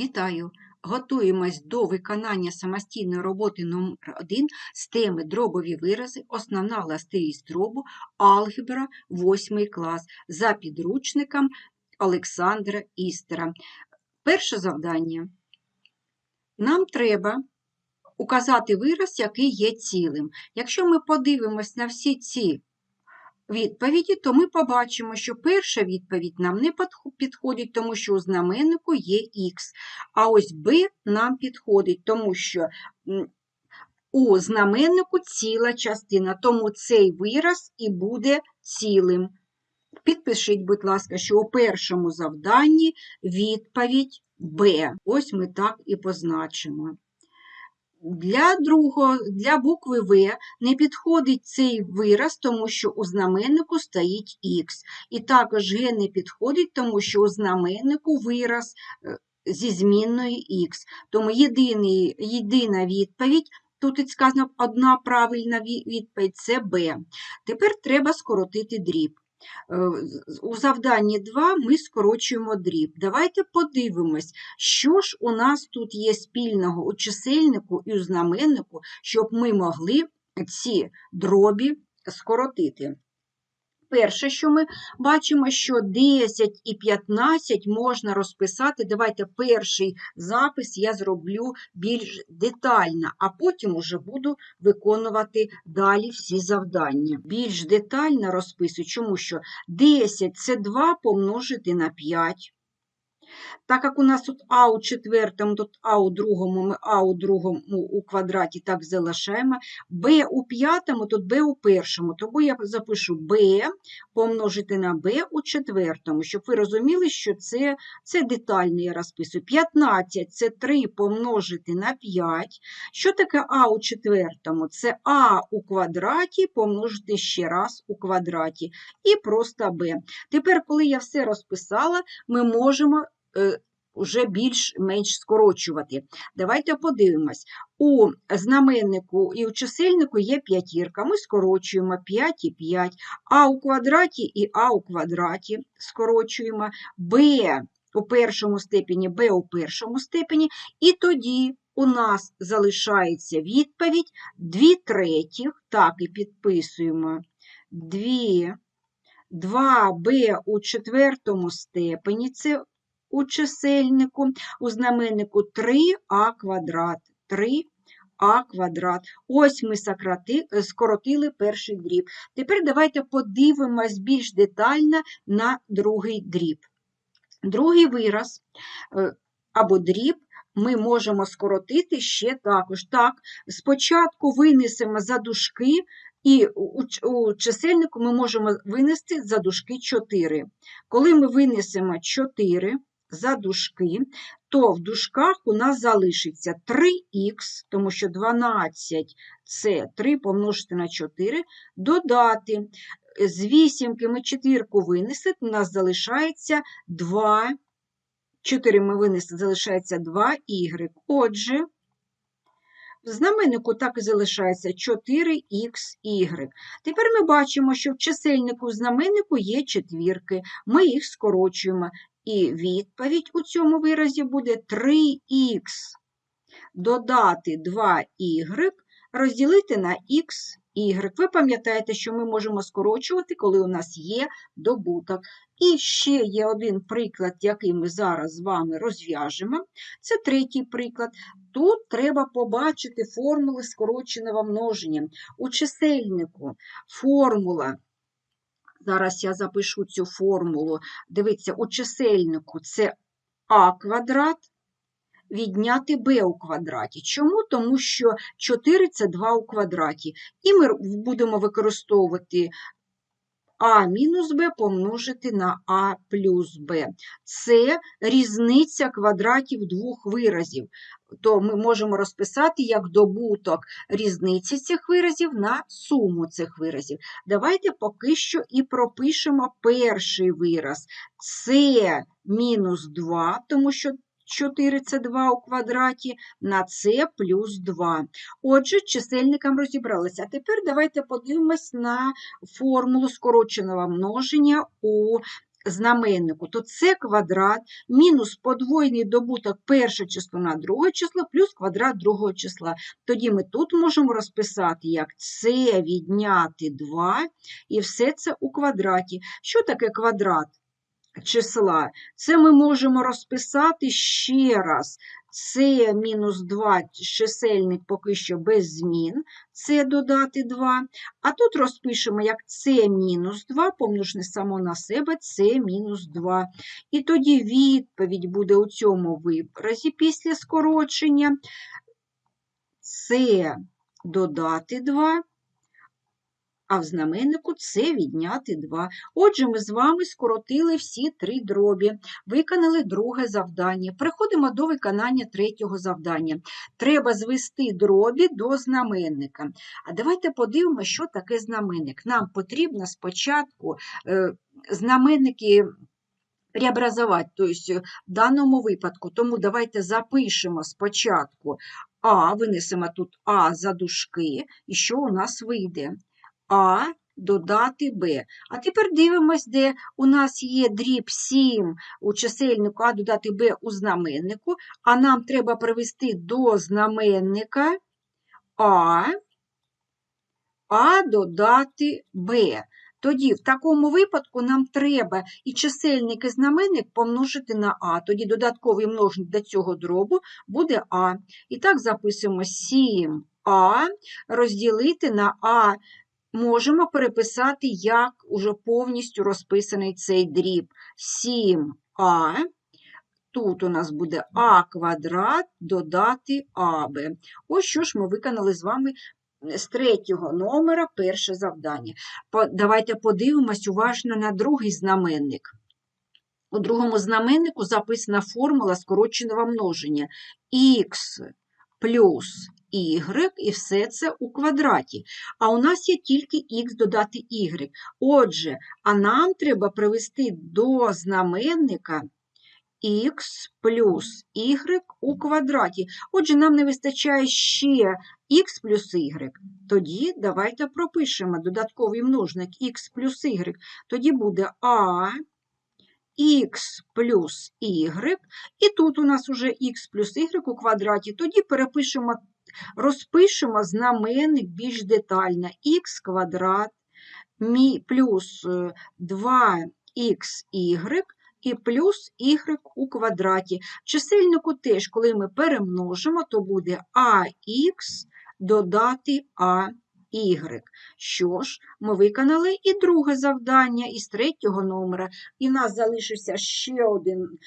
Вітаю! Готуємось до виконання самостійної роботи номер 1 з теми дробові вирази, основна властивість дробу, алгебра, 8 клас за підручником Олександра Істера. Перше завдання. Нам треба указати вираз, який є цілим. Якщо ми подивимось на всі ці відповіді, то ми побачимо, що перша відповідь нам не підходить, тому що у знаменнику є х. А ось b нам підходить, тому що у знаменнику ціла частина, тому цей вираз і буде цілим. Підпишіть, будь ласка, що у першому завданні відповідь Б. Ось ми так і позначимо. Для другого, для букви В не підходить цей вираз, тому що у знаменнику стоїть х. І також Г не підходить, тому що у знаменнику вираз е, зі змінною х. Тому єдиний, єдина відповідь, тут сказано одна правильна відповідь це Б. Тепер треба скоротити дріб. Е, У завданні 2 ми скорочуємо дріб. Давайте подивимось, що ж у нас тут є спільного у чисельнику і у знаменнику, щоб ми могли ці дробі скоротити. Перше, що ми бачимо, що 10 і 15 можна розписати. Давайте перший запис я зроблю більш детально, а потім уже буду виконувати далі всі завдання. Більш детально розписую, чому що 10 це 2 помножити на 5. Так як у нас тут а у четвертому, тут а у другому, ми а у другому у квадраті так залишаємо. Б у п'ятому, тут Б у першому. Тому я запишу Б помножити на Б у четвертому, щоб ви розуміли, що це, це детально я розписую. 15 – це 3 помножити на 5. Що таке а у четвертому? Це а у квадраті помножити ще раз у квадраті. І просто Б. Тепер, коли я все розписала, ми можемо вже більш-менш скорочувати. Давайте подивимось. У знаменнику і у чисельнику є п'ятірка. Ми скорочуємо 5 і 5, а у квадраті і а у квадраті скорочуємо, b у першому степені, b у першому степені, і тоді у нас залишається відповідь 2 третіх, так і підписуємо. 2 2b у четвертому степені, це у чисельнику, у знаменнику 3а квадрат. 3а квадрат. Ось ми сократи, скоротили перший дріб. Тепер давайте подивимось більш детально на другий дріб. Другий вираз е, або дріб ми можемо скоротити ще також. Так, спочатку винесемо за дужки, і у, чисельнику ми можемо винести за дужки 4. Коли ми винесемо 4 за дужки, то в дужках у нас залишиться 3х, тому що 12 це 3 помножити на 4, додати. З вісімки ми четвірку винесли, у нас залишається 2. 4 ми винесли, залишається 2y. Отже, в знаменнику так і залишається 4xy. Тепер ми бачимо, що в чисельнику в знаменнику є четвірки. Ми їх скорочуємо. І відповідь у цьому виразі буде 3х додати 2y розділити на x. Y. Ви пам'ятаєте, що ми можемо скорочувати, коли у нас є добуток. І ще є один приклад, який ми зараз з вами розв'яжемо. Це третій приклад. Тут треба побачити формули скороченого множення. У чисельнику формула, зараз я запишу цю формулу. Дивіться, у чисельнику це а квадрат відняти b у квадраті. Чому? Тому що 4 – це 2 у квадраті. І ми будемо використовувати а мінус b помножити на а плюс b. Це різниця квадратів двох виразів. То ми можемо розписати як добуток різниці цих виразів на суму цих виразів. Давайте поки що і пропишемо перший вираз. Це мінус 2, тому що 4 – це 2 у квадраті, на це плюс 2. Отже, з чисельником розібралися. А тепер давайте подивимось на формулу скороченого множення у знаменнику, то це квадрат мінус подвоєний добуток перше число на друге число плюс квадрат другого числа. Тоді ми тут можемо розписати, як це відняти 2, і все це у квадраті. Що таке квадрат числа? Це ми можемо розписати ще раз. Це мінус 2 чисельник поки що без змін, це додати 2. А тут розпишемо, як це мінус 2, помножне само на себе, це мінус 2. І тоді відповідь буде у цьому виразі після скорочення. Це додати 2, а в знаменнику це відняти 2. Отже, ми з вами скоротили всі три дробі, виконали друге завдання. Переходимо до виконання третього завдання. Треба звести дробі до знаменника. А давайте подивимося, що таке знаменник. Нам потрібно спочатку е, знаменники преобразувати, тобто в даному випадку. Тому давайте запишемо спочатку А, винесемо тут А за дужки, і що у нас вийде? А додати Б. А тепер дивимось, де у нас є дріб 7 у чисельнику, А додати Б у знаменнику, а нам треба привести до знаменника А, А додати Б. Тоді в такому випадку нам треба і чисельник, і знаменник помножити на А. Тоді додатковий множник до цього дробу буде А. І так записуємо 7А розділити на А можемо переписати як уже повністю розписаний цей дріб. 7а. Тут у нас буде а квадрат додати АБ. Ось що ж ми виконали з вами з третього номера перше завдання. Давайте подивимось уважно на другий знаменник. У другому знаменнику записана формула скороченого множення х плюс y, і все це у квадраті. А у нас є тільки х додати y. Отже, а нам треба привести до знаменника х плюс y у квадраті. Отже, нам не вистачає ще х плюс y. Тоді давайте пропишемо додатковий множник х плюс y. Тоді буде а х плюс y, і тут у нас уже х плюс y у квадраті, тоді перепишемо, розпишемо знаменник більш детально х квадрат плюс 2xy е, і плюс y у квадраті. Чисельнику теж, коли ми перемножимо, то буде ах додати а Y. Що ж, ми виконали і друге завдання із третього номера, і нас залишився ще один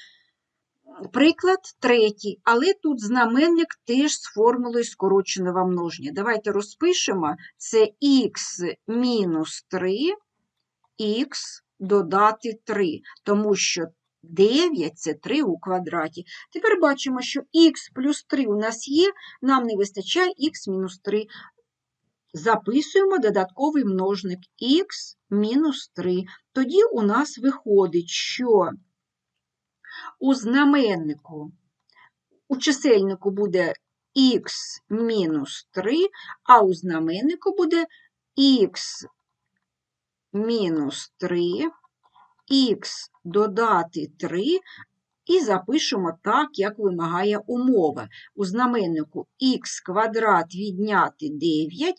приклад, третій, але тут знаменник теж з формулою скороченого множення. Давайте розпишемо це х мінус 3, х додати 3, тому що 9 це 3 у квадраті. Тепер бачимо, що х плюс 3 у нас є, нам не вистачає х мінус 3. Записуємо додатковий множник х мінус 3. Тоді у нас виходить, що у знаменнику, у чисельнику буде х мінус 3, а у знаменнику буде х мінус 3, х додати 3, і запишемо так, як вимагає умова. У знаменнику х квадрат відняти 9,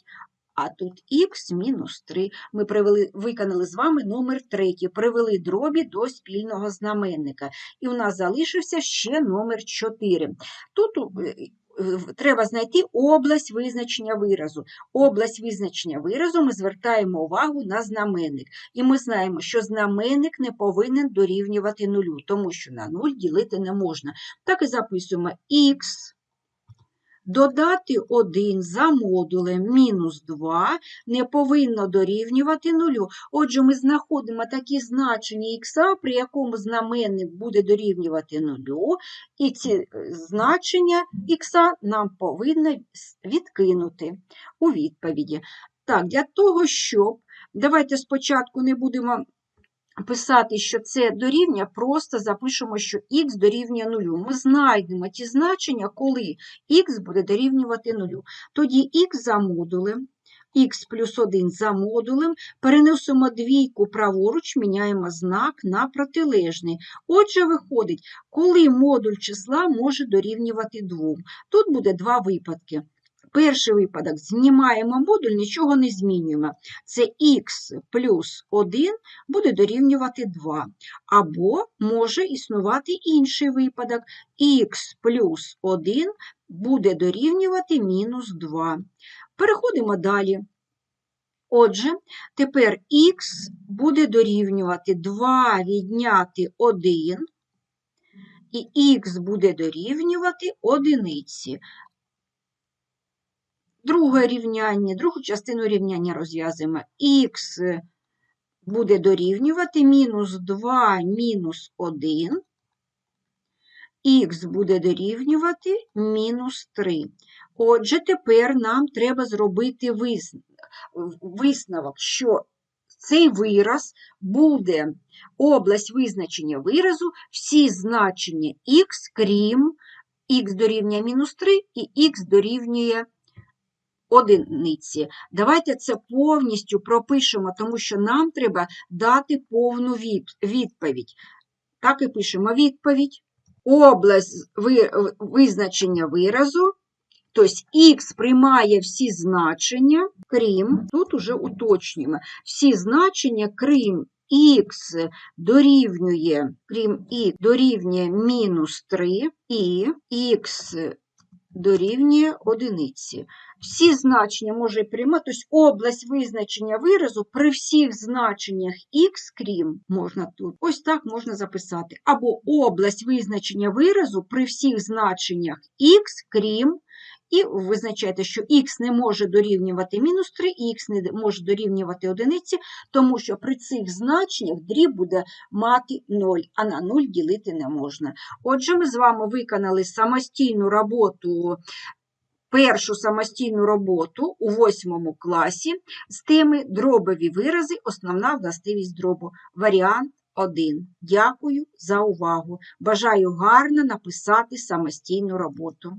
а тут х мінус 3. Ми привели, виконали з вами номер 3, привели дробі до спільного знаменника. І у нас залишився ще номер 4. Тут е, треба знайти область визначення виразу. Область визначення виразу ми звертаємо увагу на знаменник. І ми знаємо, що знаменник не повинен дорівнювати нулю, тому що на 0 ділити не можна. Так і записуємо х Додати 1 за модулем мінус 2 не повинно дорівнювати нулю. Отже, ми знаходимо такі значення х, при якому знаменник буде дорівнювати нулю, і ці е, значення х нам повинно відкинути у відповіді. Так, для того, щоб давайте спочатку не будемо писати, що це дорівнює, просто запишемо, що х дорівнює нулю. Ми знайдемо ті значення, коли х буде дорівнювати нулю. Тоді х за модулем х плюс 1 за модулем, переносимо двійку праворуч, міняємо знак на протилежний. Отже, виходить, коли модуль числа може дорівнювати 2. Тут буде два випадки. Перший випадок знімаємо модуль, нічого не змінюємо. Це х плюс 1 буде дорівнювати 2. Або може існувати інший випадок. х плюс 1 буде дорівнювати мінус 2. Переходимо далі. Отже, тепер х буде дорівнювати 2 відняти 1, і х буде дорівнювати одиниці. Друге рівняння, другу частину рівняння розв'язуємо. х буде дорівнювати мінус 2 мінус 1, х буде дорівнювати мінус 3. Отже, тепер нам треба зробити висновок, що цей вираз буде область визначення виразу, всі значення х, крім х дорівнює мінус 3 і х дорівнює одиниці. Давайте це повністю пропишемо, тому що нам треба дати повну від- відповідь. Так і пишемо відповідь. Область ви- визначення виразу, тобто х приймає всі значення, крім, тут уже уточнюємо, всі значення, крім х дорівнює, крім х дорівнює мінус 3 і х дорівнює одиниці. Всі значення може приймати, тобто область визначення виразу при всіх значеннях х, крім, можна тут, ось так можна записати. Або область визначення виразу при всіх значеннях х, крім, і визначайте, що х не може дорівнювати мінус 3, і х не може дорівнювати одиниці, тому що при цих значеннях дріб буде мати 0, а на 0 ділити не можна. Отже, ми з вами виконали самостійну роботу, першу самостійну роботу у 8 класі з теми дробові вирази, основна властивість дробу. Варіант 1. Дякую за увагу. Бажаю гарно написати самостійну роботу.